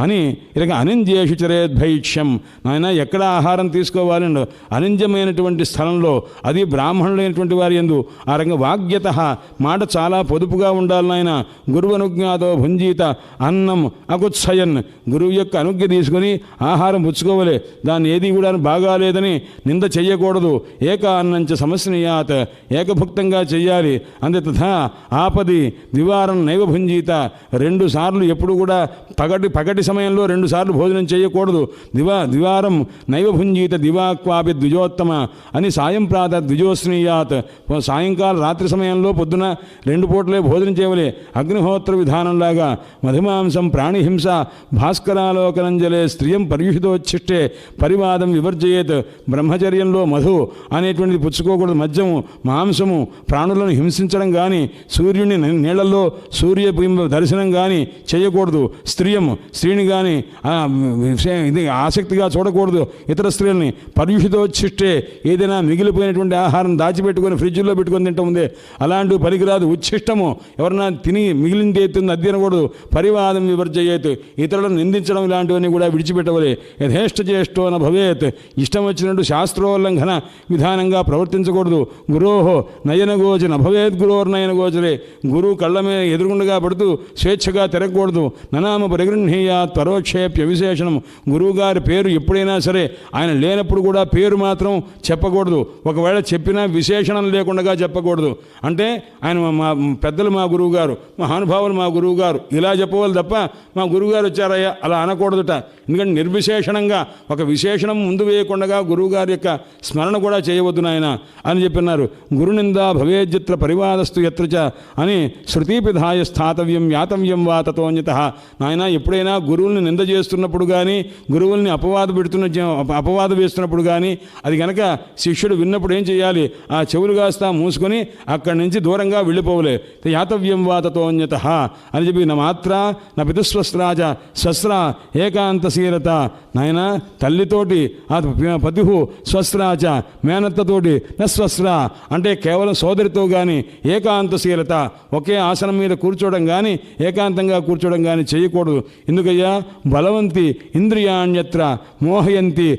అని ఇలాగ అనింజేషు చరేద్భైక్ష్యం. నాయన ఎక్కడ ఆహారం తీసుకోవాలండి అనింజమైనటువంటి స్థలంలో అది బ్రాహ్మణులైనటువంటి వారి ఎందు. ఆ రంగ వాగ్యత మాట చాలా పొదుపుగా ఉండాలి నాయన. గురువు అనుజ్ఞాతో భుంజీత అన్నం అకుత్సయన్ గురువు యొక్క అనుజ్ఞ తీసుకొని ఆహారం పుచ్చుకోవాలి. దాన్ని ఏది కూడా బాగాలేదని నింద చేయకూడదు ఏక అన్నంచ సమస్యనీయాత్ ఏకభుక్తంగా చేయాలి అంతే తథా ఆపది దివారం నైవ భుంజీత. రెండు సార్లు ఎప్పుడు కూడా పగటి పగటి సమయంలో రెండు సార్లు భోజనం చేయకూడదు. దివా దివారం నైవభుంజీత దివాక్వాపి ద్విజోత్తమ అని సాయం ప్రాత ద్విజోస్నీయాత్. సాయంకాలం రాత్రి సమయంలో పొద్దున రెండు పూటలే భోజనం చేయవలే. అగ్నిహోత్ర విధానంలాగా మధుమాంసం ప్రాణిహింస భాస్కరాలోకనంజలే స్త్రియం పర్యుషితోచ్ఛిష్టే పరివాదం వివర్జయేత్. బ్రహ్మచర్యంలో మధు అనేటువంటిది పుచ్చుకోకూడదు. మద్యము మాంసము ప్రాణులను హింసించడం కానీ సూర్యుని నీళ్ళలో సూర్యబింబ దర్శనం కానీ చేయకూడదు. స్త్రీ స్త్రీని కానీ ఇది ఆసక్తిగా చూడకూడదు. ఇతర స్త్రీలని పర్యుషితోచ్చిష్టే ఏదైనా మిగిలిపోయినటువంటి ఆహారం దాచిపెట్టుకొని ఫ్రిడ్జ్లో పెట్టుకొని తింటం ఉంది. అలాంటి పనికిరాదు ఉచ్ఛిష్టము. ఎవరన్నా తిని మిగిలింది ఎత్తుంది అది తినకూడదు. పరివాదం వివర్జయేత్. ఇతరులను నిందించడం ఇలాంటివన్నీ కూడా విడిచిపెట్టవలే. యథేష్ట జ్యేష్ఠో న భవేత్. ఇష్టం వచ్చినట్టు శాస్త్రోల్లంఘన విధానంగా ప్రవర్తించకూడదు. గురోహో నయనగోచ భవేత్ గురోర్ నయనగోచరే గురువు కళ్ళ మీద ఎదురుగుండగా పడుతూ స్వేచ్ఛగా తిరగకూడదు. ననామ పరిగృహీయా త్వరోక్షేప్య విశేషణం. గురువుగారి పేరు ఎప్పుడైనా సరే ఆయన లేనప్పుడు కూడా పేరు మాత్రం చెప్పకూడదు. ఒకవేళ చెప్పినా విశేషణం లేకుండా చెప్పకూడదు. అంటే ఆయన మా- పెద్దలు మా గురువుగారు మహానుభావులు మా గురువుగారు ఇలా చెప్పవాలి తప్ప మా గురువుగారు వచ్చారయ్యా అలా అనకూడదుట. ఎందుకంటే నిర్విశేషణంగా ఒక విశేషణం ముందు వేయకుండా గురువుగారి యొక్క స్మరణ కూడా చేయవద్దు నాయన అని చెప్పినారు. గురునిందా భవేజ్యత్ర పరివాదస్తు ఎత్రచ అని శృతిపిధాయ స్థాతవ్యం యాతవ్యం వా తతోన్యత. నాయన ఎప్పుడైనా గురువుల్ని నింద చేస్తున్నప్పుడు కానీ గురువుల్ని అపవాద పెడుతున్న అపవాద వేస్తున్నప్పుడు కానీ అది కనుక శిష్యుడు విన్నప్పుడు ఏం చేయాలి? ఆ చెవులు కాస్త మూసుకొని అక్కడి నుంచి దూరంగా వెళ్ళిపోవలే. యాతవ్యం వాతతోన్యత అని చెప్పి నా మాత్ర నా పితుస్వస్రాజ శస్త్ర ఏకాంతశీలత నాయన తల్లితోటి ఆ పతిహు స్వస్రాచ మేనత్తతోటి నస్వస్ర అంటే కేవలం సోదరితో కానీ ఏకాంతశీలత ఒకే ఆసనం మీద కూర్చోవడం కానీ ఏకాంతంగా కూర్చోవడం కానీ చేయకూడదు. ఎందుకయ్యా? బలవంతి ఇంద్రియాణ్యత్ర మోహయంతి